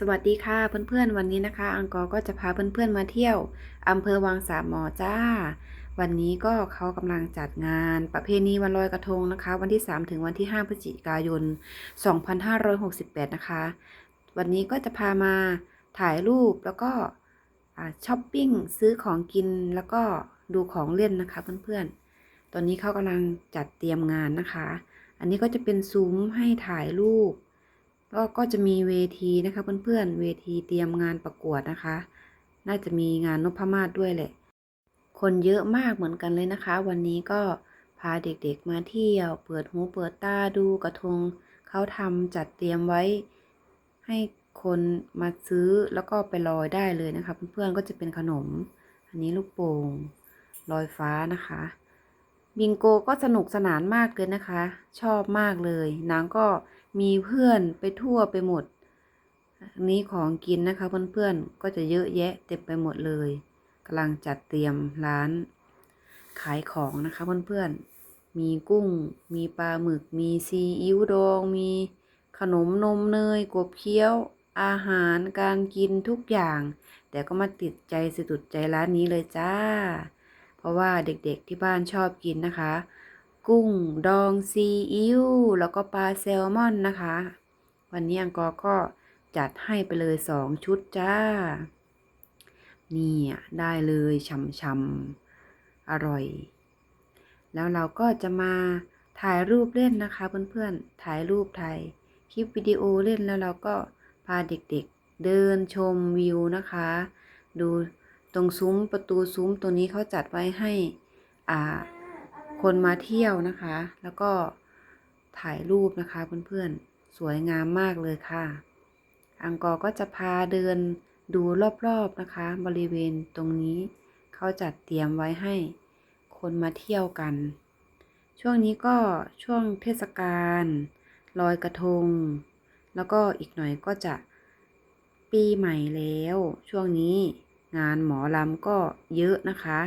สวัสดีค่ะเพื่อนๆวันนี้นะคะ อังกอร์ก็จะพาเพื่อนๆมาเที่ยวอำเภอวังสามหมอจ้า วันนี้ก็เขากำลังจัดงานประเพณีวันลอยกระทงนะคะ วันที่ 3 ถึงวันที่ 5พฤศจิกายน 2568 นะคะ วันนี้ก็จะพามาถ่ายรูปแล้วก็ช้อปปิ้งซื้อของกินแล้วก็ดูของเล่นนะคะเพื่อนๆ ตอนนี้เขากำลังจัดเตรียมงานนะคะ อันนี้ก็จะเป็นซุ้มให้ถ่ายรูป ก็ก็จะมีเวทีนะคะเพื่อนๆเวทีเตรียมงานประกวดนะคะ น่าจะมีงานนพมาศด้วยแหละ คนเยอะมากเหมือนกันเลยนะคะ วันนี้ก็พาเด็กๆมาเที่ยว เปิดหูเปิดตาดูกระทงเขาทำจัดเตรียมไว้ ให้คนมาซื้อแล้วก็ไปลอยได้เลยนะคะ เพื่อนๆก็จะเป็นขนม อันนี้ลูกโป่งลอยฟ้านะคะ บิงโกก็สนุกสนานมากเลยนะคะ ชอบมากเลยนางก็ มีเพื่อนไปทั่วไปหมดนนี้ของกินนะคะเพื่อนๆ ก็จะเยอะแยะเต็มไปหมดเลยกำลังจัดเตรียมร้าน ขายของนะคะเพื่อนๆ มีกุ้ง มีปลาหมึก มีซีอิ๊วดอง มีขนมนมเนยกบเคี้ยว อาหารการกินทุกอย่าง แต่ก็มาติดใจสะดุดใจร้านนี้เลยจ้า เพราะว่าเด็กๆที่บ้านชอบกินนะคะ กุ้งดองซีอิ๊วแล้วก็ปลาแซลมอนนะคะ วันนี้อังกอร์ก็จัดให้ไปเลยสองชุดจ้า นี่อะได้เลยช่ำๆอร่อย แล้วเราก็จะมาถ่ายรูปเล่นนะคะเพื่อนๆ ถ่ายรูปถ่ายคลิปวิดีโอเล่นแล้วเราก็พาเด็กๆเดินชมวิวนะคะ ดูตรงซุ้มประตูซุ้มตัวนี้เขาจัดไว้ให้อ่า คนมาเที่ยวนะคะ แล้วก็ถ่ายรูปนะคะเพื่อนๆ สวยงามมากเลยค่ะ อังกอร์ก็จะพาเดินดูรอบๆนะคะ บริเวณตรงนี้เขาจัดเตรียมไว้ให้คนมาเที่ยวกัน ช่วงนี้ก็ช่วงเทศกาลลอยกระทง แล้วก็อีกหน่อยก็จะปีใหม่แล้ว ช่วงนี้งานหมอลำก็เยอะนะคะ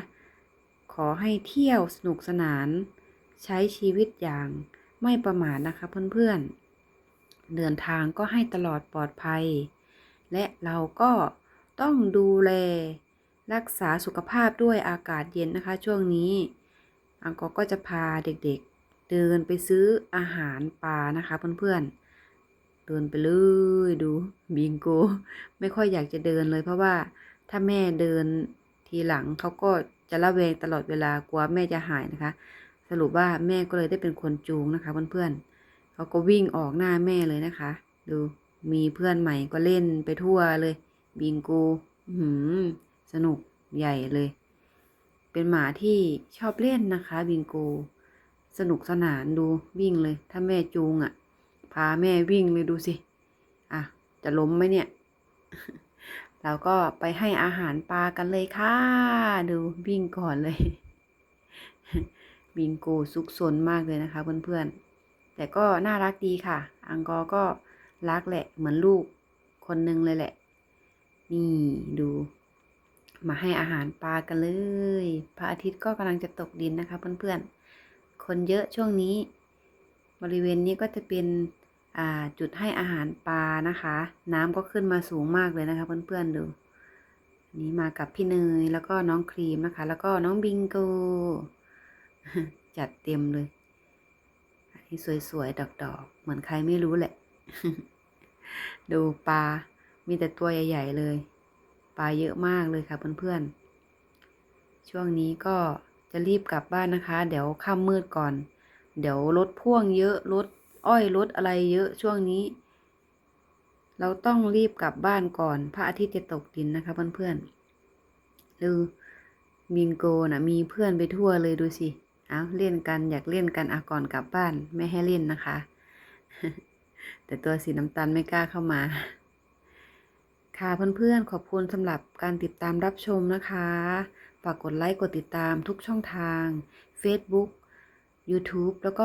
ขอให้เที่ยวสนุกสนาน ใช้ชีวิตอย่างไม่ประมาทนะคะเพื่อนๆ เดินทางก็ให้ตลอดปลอดภัย และเราก็ต้องดูแลรักษาสุขภาพด้วยอากาศเย็นนะคะ ช่วงนี้ อังกอก็จะพาเด็กๆ เดินไปซื้ออาหารปลานะคะเพื่อนๆ เดินไปเลยดูบิงโก ไม่ค่อยอยากจะเดินเลยเพราะว่าถ้าแม่เดินทีหลังเขาก็ จะระแวงตลอดเวลากลัวแม่จะหายนะคะ สรุปว่าแม่ก็เลยได้เป็นคนจูงนะคะ เพื่อนๆเขาก็วิ่งออกหน้าแม่เลยนะคะ ดูมีเพื่อนใหม่ก็เล่นไปทั่วเลย บิงโกอื้อหืมสนุกใหญ่เลย เป็นหมาที่ชอบเล่นนะคะ บิงโกสนุกสนานดูวิ่งเลย ถ้าแม่จูงอะ่ะ พาแม่วิ่งเลยดูสิ อะ จะล้มไหมเนี่ย เราก็ไปให้อาหารปลากันเลยค่ะ ดูวิ่งก่อนเลย บิงโกซุกซนมากเลยนะคะเพื่อนๆ แต่ก็น่ารักดีค่ะ อังกอร์ก็รักแหละเหมือนลูกคนหนึ่งเลยแหละ นี่ดู มาให้อาหารปลากันเลย พระอาทิตย์ก็กำลังจะตกดินนะคะเพื่อนๆ คนเยอะช่วงนี้ บริเวณนี้ก็จะเป็น จุดให้อาหารปลานะคะ น้ำก็ขึ้นมาสูงมากเลยนะคะ เพื่อนๆดู นี่มากับพี่เนยแล้วก็น้องครีมนะคะ แล้วก็น้องบิงโก จัดเต็มเลยอันนี้สวยๆดอกๆเหมือนใครไม่รู้แหละ ดูปลา มีแต่ตัวใหญ่ๆเลย ปลาเยอะมากเลยค่ะเพื่อนๆ ช่วงนี้ก็จะรีบกลับบ้านนะคะ เดี๋ยวค่ำมืดก่อน เดี๋ยวรถพ่วงเยอะรถ อ้อยรถอะไรเยอะช่วงนี้ เราต้องรีบกลับบ้านก่อน พระอาทิตย์จะตกดินนะคะเพื่อนๆดูบิงโกนะมีเพื่อนไปทั่วเลยดูสิ เอาเล่นกันอยากเล่นกันอะก่อนกลับบ้านไม่ให้เล่นนะคะ แต่ตัวสีน้ำตาลไม่กล้าเข้ามา ค่ะเพื่อนๆขอบคุณสำหรับการติดตามรับชมนะคะ ฝากกดไลค์กดติดตามทุกช่องทาง Facebook YouTube แล้วก็